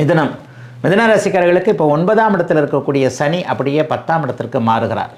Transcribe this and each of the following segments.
மிதுனம். மிதுன ராசிக்காரர்களுக்கு இப்போ ஒன்பதாம் இடத்தில் இருக்கக்கூடிய சனி அப்படியே பத்தாம் இடத்திற்கு மாறுகிறார்.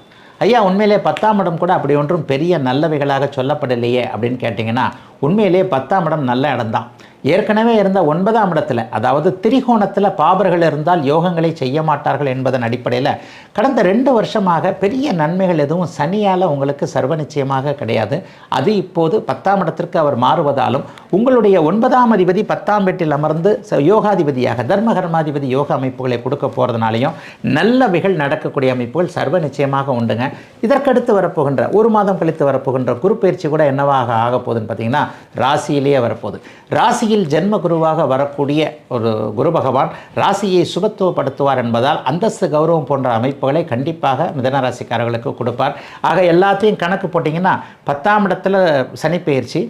ஐயா உண்மையிலே பத்தாம் இடம் கூட அப்படி ஒன்றும் பெரிய நல்லவைகளாக சொல்லப்படலையே அப்படின்னு கேட்டிங்கன்னா உண்மையிலேயே பத்தாம் இடம் நல்ல இடம்தான். ஏற்கனவே இருந்த ஒன்பதாம் இடத்துல அதாவது திரிகோணத்தில் பாபர்கள் இருந்தால் யோகங்களை செய்ய மாட்டார்கள் என்பதன் அடிப்படையில் கடந்த ரெண்டு வருஷமாக பெரிய நன்மைகள் எதுவும் சனியால் உங்களுக்கு சர்வ நிச்சயமாக கிடையாது. அது இப்போது பத்தாம் இடத்திற்கு அவர் மாறுவதாலும் உங்களுடைய ஒன்பதாம் அதிபதி பத்தாம் வீட்டில் அமர்ந்து ச- யோகாதிபதியாக தர்மகர்மாதிபதி யோக அமைப்புகளை கொடுக்க போகிறதுனாலையும் நல்லவைகள் நடக்கக்கூடிய அமைப்புகள் சர்வ நிச்சயமாக உண்டுங்க. இதற்கடுத்து வரப்போகின்ற ஒரு மாதம் கழித்து வரப்போகின்ற குரு பயிற்சி கூட என்னவாக ஆக போகுதுன்னு பார்த்தீங்கன்னா ராசியிலேயே வரப்போகுது. ராசியில் ஜென்ம குருவாக வரக்கூடிய ஒரு குரு பகவான் ராசியை சுபத்துவப்படுத்துவார் என்பதால் அந்தஸ்து கௌரவம் போன்ற அமைப்புகளை கண்டிப்பாக மிதன ராசிக்காரர்களுக்கு கொடுப்பார். ஆக எல்லாத்தையும் கணக்கு போட்டிங்கன்னா பத்தாம் இடத்துல சனி பயிற்சி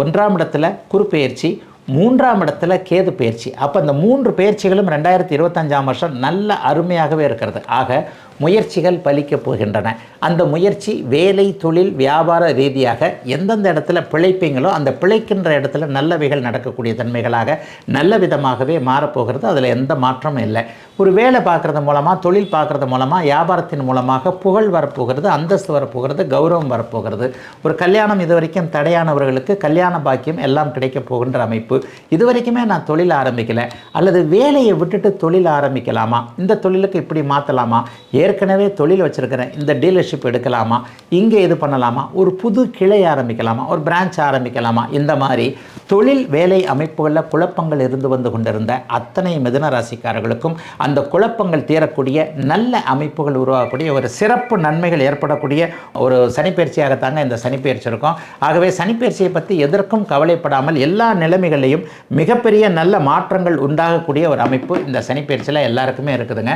ஒன்றாம் இடத்துல குரு பயிற்சி மூன்றாம் இடத்துல கேது பயிற்சி அப்போ இந்த மூன்று பயிற்சிகளும் ரெண்டாயிரத்தி இருபத்தஞ்சாம் வருஷம் நல்ல அருமையாகவே இருக்கிறது. ஆக முயற்சிகள் பலிக்கப் போகின்றன. அந்த முயற்சி வேலை தொழில் வியாபார ரீதியாக எந்தெந்த இடத்துல பிழைப்பீங்களோ அந்த பிழைக்கின்ற இடத்துல நல்லவைகள் நடக்கக்கூடிய தன்மைகளாக நல்ல விதமாகவே மாறப்போகிறது. அதில் எந்த மாற்றமும் இல்லை. ஒரு வேலை பார்க்குறது மூலமாக தொழில் பார்க்குறது மூலமாக வியாபாரத்தின் மூலமாக புகழ் வரப்போகிறது அந்தஸ்து வரப்போகிறது கௌரவம் வரப்போகிறது. ஒரு கல்யாணம் இது வரைக்கும் தடையானவர்களுக்கு கல்யாண பாக்கியம் எல்லாம் கிடைக்கப் போகின்ற அமைப்பு. இது வரைக்குமே நான் தொழில் ஆரம்பிக்கலை. அல்லது வேலையை விட்டுட்டு தொழில் ஆரம்பிக்கலாமா? இந்த தொழிலுக்கு இப்படி மாற்றலாமா ஏற்கனவே தொழில் வச்சுருக்கிறேன் இந்த டீலர்ஷிப் எடுக்கலாமா? இங்கே இது பண்ணலாமா? ஒரு புது கிளை ஆரம்பிக்கலாமா? ஒரு பிரான்ச் ஆரம்பிக்கலாமா? இந்த மாதிரி தொழில் வேலை அமைப்புகளில் குழப்பங்கள் இருந்து வந்து கொண்டிருந்த அத்தனை மிதுன ராசிக்காரர்களுக்கும் அந்த குழப்பங்கள் தீரக்கூடிய நல்ல அமைப்புகள் உருவாகக்கூடிய ஒரு சிறப்பு நன்மைகள் ஏற்படக்கூடிய ஒரு சனிப்பயிற்சியாகத்தாங்க இந்த சனிப்பயிற்சி இருக்கும். ஆகவே சனிப்பயிற்சியை பற்றி எதற்கும் கவலைப்படாமல் எல்லா நிலைமைகளையும் மிகப்பெரிய நல்ல மாற்றங்கள் உண்டாகக்கூடிய ஒரு அமைப்பு இந்த சனிப்பயிற்சியில் எல்லாருக்குமே இருக்குதுங்க.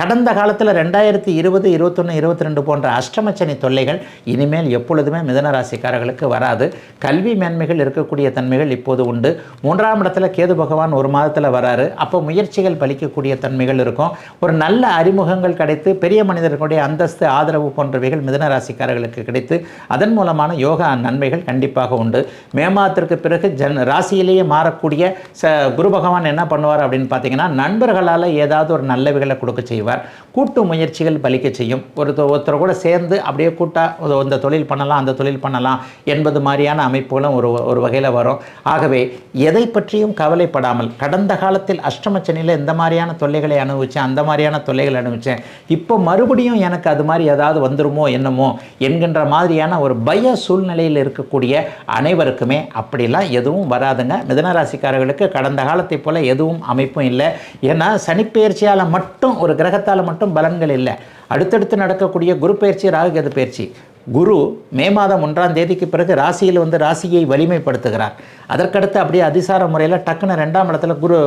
கடந்த காலத்தில் ரெண்டு ரெண்டாயிரத்தி இருபது இருபத்தொன்று இருபத்தி ரெண்டு போன்ற அஷ்டமச்சனி தொல்லைகள் இனிமேல் எப்பொழுதுமே மிதனராசிக்காரர்களுக்கு வராது. கல்வி மேன்மைகள் இருக்கக்கூடிய தன்மைகள் இப்போது உண்டு. மூன்றாம் இடத்துல கேது பகவான் ஒரு மாதத்தில் வராரு. அப்போ முயற்சிகள் பலிக்கக்கூடிய தன்மைகள் இருக்கும். ஒரு நல்ல அறிமுகங்கள் கிடைத்து பெரிய மனிதர்களுடைய அந்தஸ்து ஆதரவு போன்றவைகள் மிதனராசிக்காரர்களுக்கு கிடைத்து அதன் மூலமான யோகா நன்மைகள் கண்டிப்பாக உண்டு. மே மாதத்திற்கு பிறகு ஜன் ராசியிலேயே மாறக்கூடிய ச குரு பகவான் என்ன பண்ணுவார் அப்படின்னு பார்த்தீங்கன்னா நண்பர்களால் ஏதாவது ஒரு நல்லவைகளை கொடுக்க செய்வார். கூட்டு முயற்சிகள் பலிக்க செய்யும். ஒரு ஒருத்தர் கூட சேர்ந்து அப்படியே கூட்டா இந்த தொழில் பண்ணலாம் அந்த தொழில் பண்ணலாம் என்பது மாதிரியான அமைப்புகளும் ஒரு ஒரு வகையில் வரும். ஆகவே எதை பற்றியும் கவலைப்படாமல் கடந்த காலத்தில் அஷ்டமச்சனியில் இந்த மாதிரியான தொல்லைகளை அனுபவித்தேன் அந்த மாதிரியான தொல்லைகளை அனுபவித்தேன் இப்போ மறுபடியும் எனக்கு அது மாதிரி ஏதாவது வந்துருமோ என்னமோ என்கின்ற மாதிரியான ஒரு பய சூழ்நிலையில் இருக்கக்கூடிய அனைவருக்குமே அப்படிலாம் எதுவும் வராதுங்க. மிதன ராசிக்காரர்களுக்கு கடந்த காலத்தை போல் எதுவும் அமைப்பும் இல்லை. ஏன்னா சனிப்பெயர்ச்சியால் மட்டும் ஒரு கிரகத்தால் மட்டும் பலன்கள் இல்லை. அடுத்தடுத்து நடக்கக்கூடிய குரு பயிற்சி ராகுகேது பயிற்சி. குரு மே மாதம் ஒன்றாம் தேதிக்கு பிறகு ராசியில் வந்து ராசியை வலிமைப்படுத்துகிறார். அதற்கடுத்து அப்படியே அதிசார முறையில் டக்குன்னு ரெண்டாம் இடத்துல குரு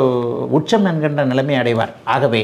உச்சம் என்கின்ற நிலைமை அடைவார். ஆகவே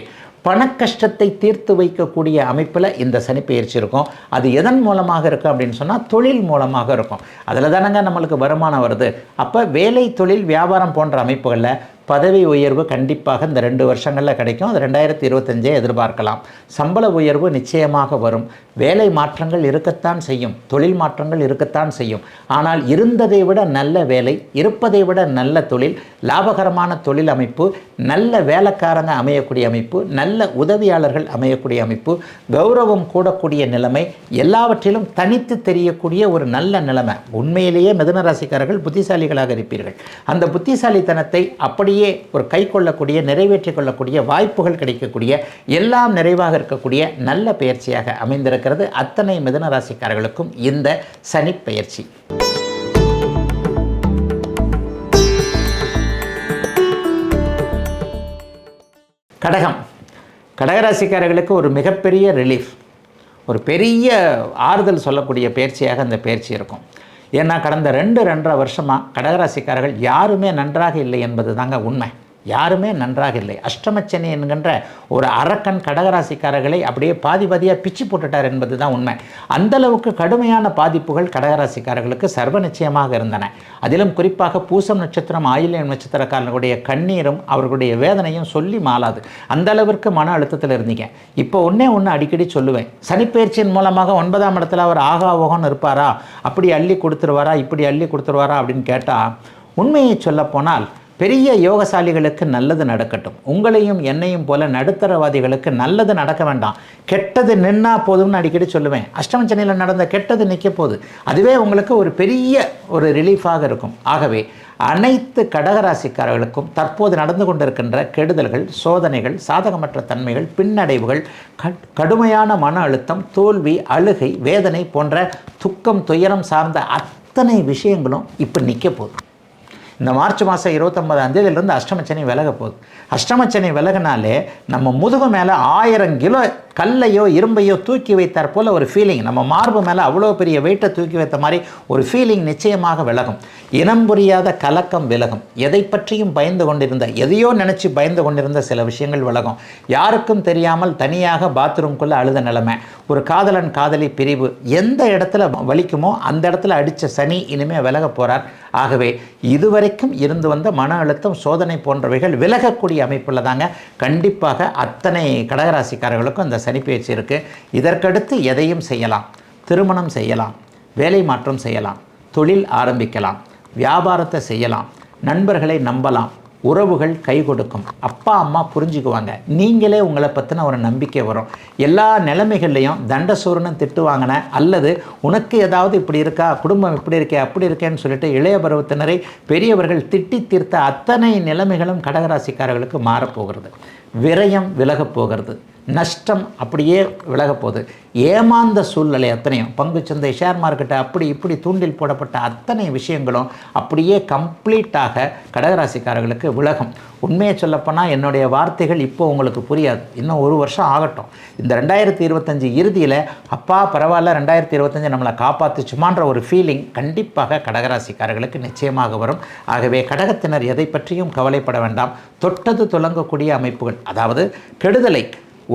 பணக்கஷ்டத்தை தீர்த்து வைக்கக்கூடிய அமைப்பில் இந்த சனிப்பெயர்ச்சி இருக்கும். அது எதன் மூலமாக இருக்கும் அப்படின்னு சொன்னால் தொழில் மூலமாக இருக்கும். அதில் தானங்க நம்மளுக்கு வருமானம் வருது. அப்போ வேலை தொழில் வியாபாரம் போன்ற அமைப்புகளில் பதவி உயர்வு கண்டிப்பாக இந்த ரெண்டு வருஷங்களில் கிடைக்கும். அது ரெண்டாயிரத்தி இருபத்தஞ்சே எதிர்பார்க்கலாம். சம்பள உயர்வு நிச்சயமாக வரும். வேலை மாற்றங்கள் இருக்கத்தான் செய்யும். தொழில் மாற்றங்கள் இருக்கத்தான் செய்யும். ஆனால் இருந்ததை விட நல்ல வேலை இருப்பதை விட நல்ல தொழில் லாபகரமான தொழில் அமைப்பு நல்ல வேலைக்காரங்க அமையக்கூடிய அமைப்பு நல்ல உதவியாளர்கள் அமையக்கூடிய அமைப்பு கௌரவம் கூடக்கூடிய நிலைமை எல்லாவற்றிலும் தனித்து தெரியக்கூடிய ஒரு நல்ல நிலைமை. உண்மையிலேயே மிதுன ராசிக்காரர்கள் புத்திசாலிகளாக இருப்பீர்கள். அந்த புத்திசாலித்தனத்தை அப்படியே ஒரு கை கொள்ளக்கூடிய நிறைவேற்றிக் கொள்ளக்கூடிய வாய்ப்புகள் கிடைக்கக்கூடிய எல்லாம் நிறைவாக இருக்கக்கூடிய நல்ல பயிற்சியாக அமைந்திருக்கிறது அத்தனை மிதன ராசிக்காரர்களுக்கும் இந்த சனி பயிற்சி கடகம். கடகராசிக்காரர்களுக்கு ஒரு மிகப்பெரிய ரிலீஃப் ஒரு பெரிய ஆறுதல் சொல்லக்கூடிய பயிற்சியாக அந்த பயிற்சி இருக்கும். ஏன்னா கடந்த ரெண்டு ரெண்டரை வருஷமாக கடகராசிக்காரர்கள் யாருமே நன்றாக இல்லை என்பது தாங்க உண்மை. யாருமே நன்றாக இல்லை. அஷ்டமச்சனி என்கின்ற ஒரு அரக்கன் கடகராசிக்காரர்களை அப்படியே பாதி பாதியாக பிச்சு போட்டுட்டார் என்பது தான் உண்மை அந்தளவுக்கு கடுமையான பாதிப்புகள் கடகராசிக்காரர்களுக்கு சர்வ நிச்சயமாக இருந்தன. அதிலும் குறிப்பாக பூசம் நட்சத்திரம் ஆயில்யம் நட்சத்திரக்காரர்களுடைய கண்ணீரும் அவர்களுடைய வேதனையும் சொல்லி மாறாது அந்த அளவிற்கு மன அழுத்தத்தில் இருந்தீங்க. இப்போ ஒன்றே ஒன்று அடிக்கடி சொல்லுவேன். சனிப்பெயர்ச்சியின் மூலமாக ஒன்பதாம் இடத்துல அவர் ஆகா ஓகன்னு இருப்பாரா? அப்படி அள்ளி கொடுத்துருவாரா? இப்படி அள்ளி கொடுத்துருவாரா? அப்படின்னு கேட்டால் உண்மையை சொல்லப்போனால் பெரிய யோகசாலிகளுக்கு நல்லது நடக்கட்டும். உங்களையும் என்னையும் போல நடுத்தரவாதிகளுக்கு நல்லது நடக்க வேண்டாம். கெட்டது நின்னா போதும்னு அடிக்கடி சொல்லுவேன். அஷ்டமச்சனையில் நடந்த கெட்டது நிற்க போகுது. அதுவே உங்களுக்கு ஒரு பெரிய ஒரு ரிலீஃபாக இருக்கும். ஆகவே அனைத்து கடகராசிக்காரர்களுக்கும் தற்போது நடந்து கொண்டிருக்கின்ற கெடுதல்கள் சோதனைகள் சாதகமற்ற தன்மைகள் பின்னடைவுகள் கட்- கடுமையான மன அழுத்தம் தோல்வி அழுகை வேதனை போன்ற துக்கம் துயரம் சார்ந்த அத்தனை விஷயங்களும் இப்போ நிற்க போதும் இந்த மார்ச் மாதம் இருபத்தொம்பதாம் தேதியிலிருந்து அஷ்டமச்சனி விலக போகுது. அஷ்டமச்சனி விலகினாலே நம்ம முதுகு மேலே ஆயிரம் கிலோ கல்லையோ இரும்பையோ தூக்கி வைத்தார் போல் ஒரு ஃபீலிங் நம்ம மார்பு மேலே அவ்வளோ பெரிய வெயிட்டை தூக்கி வைத்த மாதிரி ஒரு ஃபீலிங் நிச்சயமாக விலகும். இனம் புரியாத கலக்கம் விலகும். எதை பற்றியும் பயந்து கொண்டிருந்த எதையோ நினச்சி பயந்து கொண்டிருந்த சில விஷயங்கள் விலகும். யாருக்கும் தெரியாமல் தனியாக பாத்ரூம்குள்ளே அழுத நிலைமை. ஒரு காதலன் காதலி பிரிவு எந்த இடத்துல வலிக்குமோ அந்த இடத்துல அடித்த சனி இனிமேல் விலக போகிறார் ஆகவே இதுவரைக்கும் இருந்து வந்த மன அழுத்தம் சோதனை போன்றவைகள் விலகக்கூடிய அமைப்பில் தாங்க கண்டிப்பாக அத்தனை கடகராசிக்காரர்களுக்கும் இந்த சனி பயிற்சி இருக்குது இதற்கடுத்து எதையும் செய்யலாம். திருமணம் செய்யலாம். வேலை மாற்றம் செய்யலாம். தொழில் ஆரம்பிக்கலாம். வியாபாரத்தை செய்யலாம். நண்பர்களை நம்பலாம். உறவுகள் கை கொடுக்கும். அப்பா அம்மா புரிஞ்சுக்குவாங்க. நீங்களே உங்களை பற்றின ஒரு நம்பிக்கை வரும். எல்லா நிலைமைகள்லையும் தண்டசூரனும் திட்டு வாங்கின அல்லது உனக்கு ஏதாவது இப்படி இருக்கா குடும்பம் இப்படி இருக்கே அப்படி இருக்கேன்னு சொல்லிட்டு இளைய பருவத்தினரை பெரியவர்கள் திட்டி தீர்த்த அத்தனை நிலைமைகளும் கடகராசிக்காரர்களுக்கு மாறப்போகிறது. விரயம் விலகப் போகிறது. நஷ்டம் அப்படியே விலகப் போகுது. ஏமாந்த சூழ்நிலை அத்தனையும் பங்குச்சந்தை ஷேர் மார்க்கெட்டை அப்படி இப்படி தூண்டில் போடப்பட்ட அத்தனை விஷயங்களும் அப்படியே கம்ப்ளீட்டாக கடகராசிக்காரர்களுக்கு விலகும். உண்மையை சொல்லப்போனால் என்னுடைய வார்த்தைகள் இப்போ உங்களுக்கு புரியாது. இன்னும் ஒரு வருஷம் ஆகட்டும். இந்த ரெண்டாயிரத்தி இருபத்தஞ்சி இறுதியில் அப்பா பரவாயில்ல ரெண்டாயிரத்தி இருபத்தஞ்சி நம்மளை காப்பாற்றுச்சுமான்ற ஒரு ஃபீலிங் கண்டிப்பாக கடகராசிக்காரர்களுக்கு நிச்சயமாக வரும். ஆகவே கடகத்தினர் எதை பற்றியும் கவலைப்பட வேண்டாம். தொட்டது துலங்கக்கூடிய அமைப்புகள் அதாவது கெடுதலை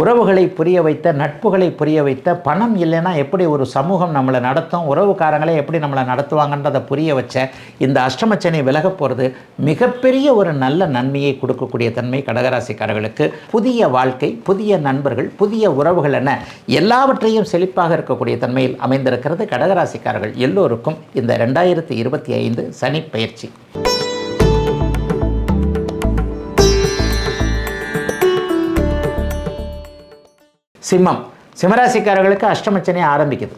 உறவுகளை புரிய வைத்த நட்புகளை புரிய வைத்த பணம் இல்லைன்னா எப்படி ஒரு சமூகம் நம்மளை நடத்தும் உறவுக்காரங்களே எப்படி நம்மளை நடத்துவாங்கன்றதை புரிய வச்ச இந்த அஷ்டமச்சனை விலகப் போகிறது மிகப்பெரிய ஒரு நல்ல நன்மையை கொடுக்கக்கூடிய தன்மை கடகராசிக்காரர்களுக்கு. புதிய வாழ்க்கை புதிய நண்பர்கள் புதிய உறவுகள் என எல்லாவற்றையும் செழிப்பாக இருக்கக்கூடிய தன்மையில் அமைந்திருக்கிறது கடகராசிக்காரர்கள் எல்லோருக்கும் இந்த ரெண்டாயிரத்தி இருபத்தி ஐந்து சனி பயிற்சி. சிம்மம். சிம்மராசிக்காரர்களுக்கு அஷ்டமச்சனி ஆரம்பிக்குது.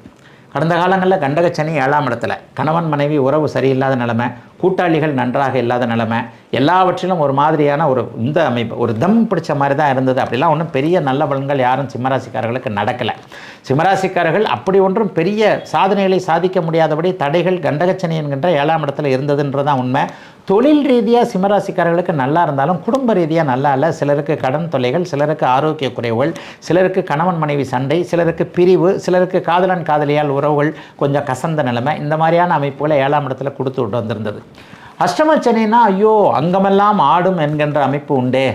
கடந்த காலங்களில் கண்டகச்சனி ஏழாம் இடத்துல. கணவன் மனைவி உறவு சரியில்லாத நிலைமை கூட்டாளிகள் நன்றாக இல்லாத நிலைமை எல்லாவற்றிலும் ஒரு மாதிரியான ஒரு இந்த அமைப்பு ஒரு தம் பிடிச்ச மாதிரி தான் இருந்தது. அப்படிலாம் ஒன்றும் பெரிய நல்ல பலன்கள் யாரும் சிம்மராசிக்காரர்களுக்கு நடக்கலை. சிம்மராசிக்காரர்கள் அப்படி ஒன்றும் பெரிய சாதனைகளை சாதிக்க முடியாதபடி தடைகள் கண்டகச்சனி என்கின்ற ஏழாம் இடத்துல இருந்ததுன்றதான் உண்மை. தொழில் ரீதியாக சிம்மராசிக்காரர்களுக்கு நல்லா இருந்தாலும் குடும்ப ரீதியாக நல்லா இல்லை. சிலருக்கு கடன் தொல்லைகள் சிலருக்கு ஆரோக்கிய குறைவுகள் சிலருக்கு கணவன் மனைவி சண்டை சிலருக்கு பிரிவு சிலருக்கு காதலன் காதலியால் உறவுகள் கொஞ்சம் கசந்த நிலைமை. இந்த மாதிரியான அமைப்புகளை ஏழாம் இடத்துல கொடுத்து விட்டு வந்திருந்தது. அஷ்டமச்சனின்னா ஐயோ அங்கமெல்லாம் ஆடும் என்கின்ற அமைப்பு உண்டே.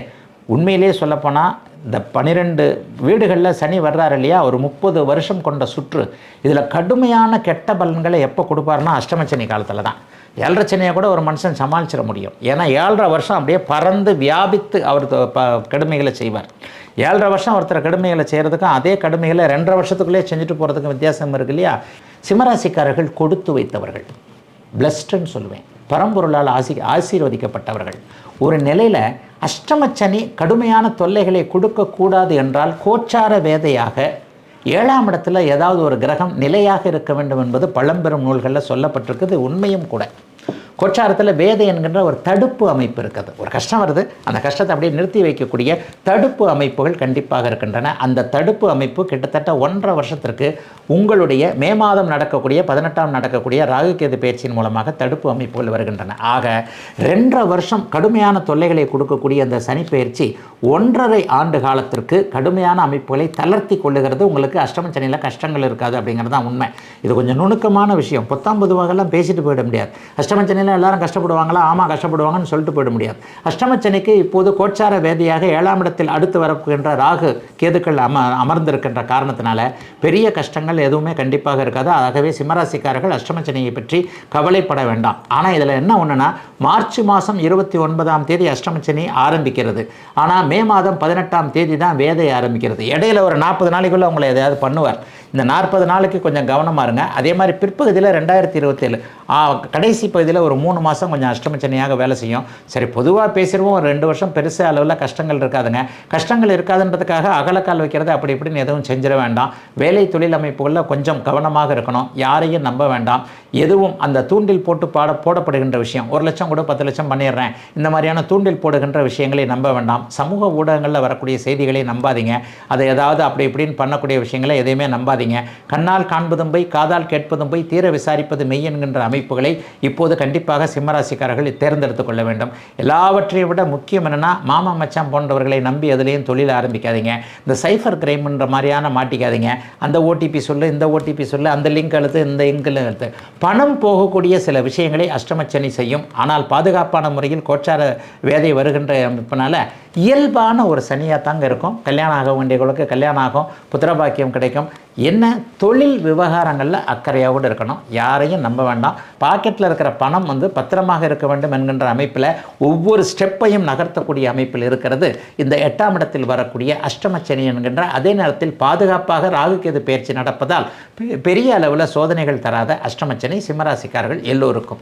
உண்மையிலேயே சொல்லப்போனால் இந்த பன்னிரெண்டு வீடுகளில் சனி வர்றாரு இல்லையா? ஒரு முப்பது வருஷம் கொண்ட சுற்று. இதில் கடுமையான கெட்ட பலன்களை எப்போ கொடுப்பாருன்னா அஷ்டமச்சனி காலத்தில் தான் ஏழரை சனியை கூட ஒரு மனுஷன் சமாளிச்சிட முடியும். ஏன்னா ஏழரை வருஷம் அப்படியே பறந்து வியாபித்து அவர் ப கடுமைகளை செய்வார். ஏழரை வருஷம் ஒருத்தர் கடுமைகளை செய்கிறதுக்கும் அதே கடுமைகளை ரெண்டரை வருஷத்துக்குள்ளே செஞ்சுட்டு போகிறதுக்கும் வித்தியாசம் இருக்கு இல்லையா? சிம்மராசிக்காரர்கள் கொடுத்து வைத்தவர்கள். பிளஸ்டுன்னு சொல்லுவேன். பரம்பொருளால் ஆசி ஆசீர்வதிக்கப்பட்டவர்கள். ஒரு நிலையில் அஷ்டமச்சனி கடுமையான தொல்லைகளை கொடுக்கக்கூடாது என்றால் கோச்சார வேதையாக ஏழாம் இடத்துல ஏதாவது ஒரு கிரகம் நிலையாக இருக்க வேண்டும் என்பது பழம்பெரும் நூல்களில் சொல்லப்பட்டிருக்குது உண்மையும் கூட. கொச்சாரத்தில் வேதை என்கின்ற ஒரு தடுப்பு அமைப்பு இருக்குது. ஒரு கஷ்டம் வருது. அந்த கஷ்டத்தை அப்படியே நிறுத்தி வைக்கக்கூடிய தடுப்பு அமைப்புகள் கண்டிப்பாக இருக்கின்றன. அந்த தடுப்பு அமைப்பு கிட்டத்தட்ட ஒன்றரை வருஷத்திற்கு உங்களுடைய மே மாதம் நடக்கக்கூடிய பதினெட்டாம் நடக்கக்கூடிய ராகுகேது பயிற்சியின் மூலமாக தடுப்பு அமைப்புகள் வருகின்றன. ஆக ரெண்டரை வருஷம் கடுமையான தொல்லைகளை கொடுக்கக்கூடிய அந்த சனி பயிற்சி ஒன்றரை ஆண்டு காலத்திற்கு கடுமையான அமைப்புகளை தளர்த்தி கொள்ளுகிறது. உங்களுக்கு அஷ்டம சனியில் கஷ்டங்கள் இருக்காது அப்படிங்கிறது தான் உண்மை. இது கொஞ்சம் நுணுக்கமான விஷயம். பொத்தாம் பொதுவாகலாம் பேசிட்டு போயிட முடியாது. அஷ்டம சனியில் எல்லாரும் கஷ்டப்படுவாங்களா? ஆமாம் கஷ்டப்படுவாங்கன்னு சொல்லிட்டு போயிட முடியாது. அஷ்டம சனிக்கு இப்போது கோச்சார வேதியாக ஏழாம் இடத்தில் அடுத்து வரப்போகின்ற ராகு கேதுக்கள் அம அமர்ந்திருக்கின்ற காரணத்தினால பெரிய கஷ்டங்கள் எதுவுமே கண்டிப்பாக இருக்காது. ஆகவே சிம்மராசிக்காரர்கள் அஷ்டமசனையை பற்றி கவலைப்பட வேண்டாம். ஆனால் இதில் என்ன ஒன்றுனா மார்ச் மாதம் இருபத்தி ஒன்பதாம் தேதி அஷ்டமச்சனி ஆரம்பிக்கிறது. ஆனால் மே மாதம் பதினெட்டாம் தேதி தான் வேதை ஆரம்பிக்கிறது. இடையில ஒரு நாற்பது நாளைக்குள்ளே அவங்களை எதையாவது பண்ணுவார். இந்த நாற்பது நாளுக்கு கொஞ்சம் கவனமாக இருங்க. அதே மாதிரி பிற்பகுதியில் ரெண்டாயிரத்தி இருபத்தேழு கடைசி பகுதியில் ஒரு மூணு மாதம் கொஞ்சம் அஷ்டமச்சனையாக வேலை செய்யும். சரி பொதுவாக பேசிடுவோம் ஒரு ரெண்டு வருஷம் பெருசு அளவில் கஷ்டங்கள் இருக்காதுங்க. கஷ்டங்கள் இருக்காதுன்றதுக்காக அகலக்கால் வைக்கிறது அப்படி இப்படின்னு எதுவும் செஞ்சிட வேண்டாம். வேலை தொழில் அமைப்புகளில் கொஞ்சம் கவனமாக இருக்கணும். யாரையும் நம்ப வேண்டாம். எதுவும் அந்த தூண்டில் போட்டு பாட போடப்படுகின்ற விஷயம். ஒரு லட்சம் கூட பத்து லட்சம் பண்ணிடுறேன். இந்த மாதிரியான தூண்டில் போடுகின்ற விஷயங்களை நம்ப வேண்டாம். சமூக ஊடகங்களில் வரக்கூடிய செய்திகளை நம்பாதீங்க. அதை ஏதாவது அப்படி இப்படின்னு பண்ணக்கூடிய விஷயங்களை எதையுமே நம்பாதீங்க. கண்ணால் காண்பதும் போய் காதால் கேட்பதும் போய் தீர விசாரிப்பது மெய் என்கின்ற அமைப்புகளை இப்போது கண்டிப்பாக சிம்மராசிக்காரர்கள் தேர்ந்தெடுத்துக் கொள்ள வேண்டும். எல்லாவற்றையும் விட முக்கியம் என்னென்னா மாமா மச்சான் போன்றவர்களை நம்பி அதிலையும் தொழில் ஆரம்பிக்காதீங்க. இந்த சைஃபர் கிரைம்ன்ற மாதிரியான மாட்டிக்காதீங்க. அந்த ஓடிபி சொல்லு இந்த ஓடிபி சொல்லு அந்த லிங்க் அழுத்து இந்த லிங்க் அழுத்து பணம் போகக்கூடிய சில விஷயங்களை அஷ்டமச்சனி செய்யும். ஆனால் பாதுகாப்பான முறையில் கோச்சார வேதை வருகின்ற அமைப்பினால இயல்பான ஒரு சனியாக தாங்க இருக்கும். கல்யாணம் ஆக வேண்டியவர்களுக்கு கல்யாணம் ஆகும். புத்திரபாக்கியம் கிடைக்கும். என்ன? தொழில் விவகாரங்களில் அக்கறையோடு இருக்கணும். யாரையும் நம்ப வேண்டாம். பாக்கெட்டில் இருக்கிற பணம் வந்து பத்திரமாக இருக்க வேண்டும் என்கின்ற அமைப்பில் ஒவ்வொரு ஸ்டெப்பையும் நகர்த்தக்கூடிய அமைப்பில் இருக்கிறது. இந்த எட்டாம் இடத்தில் வரக்கூடிய அஷ்டமச்சனி என்கின்ற அதே நேரத்தில் பாதுகாப்பாக ராகுக்கேது பயிற்சி நடப்பதால் பெ- பெரிய அளவில் சோதனைகள் தராத அஷ்டமச்சனி சிம்மராசிக்காரர்கள் எல்லோருக்கும்.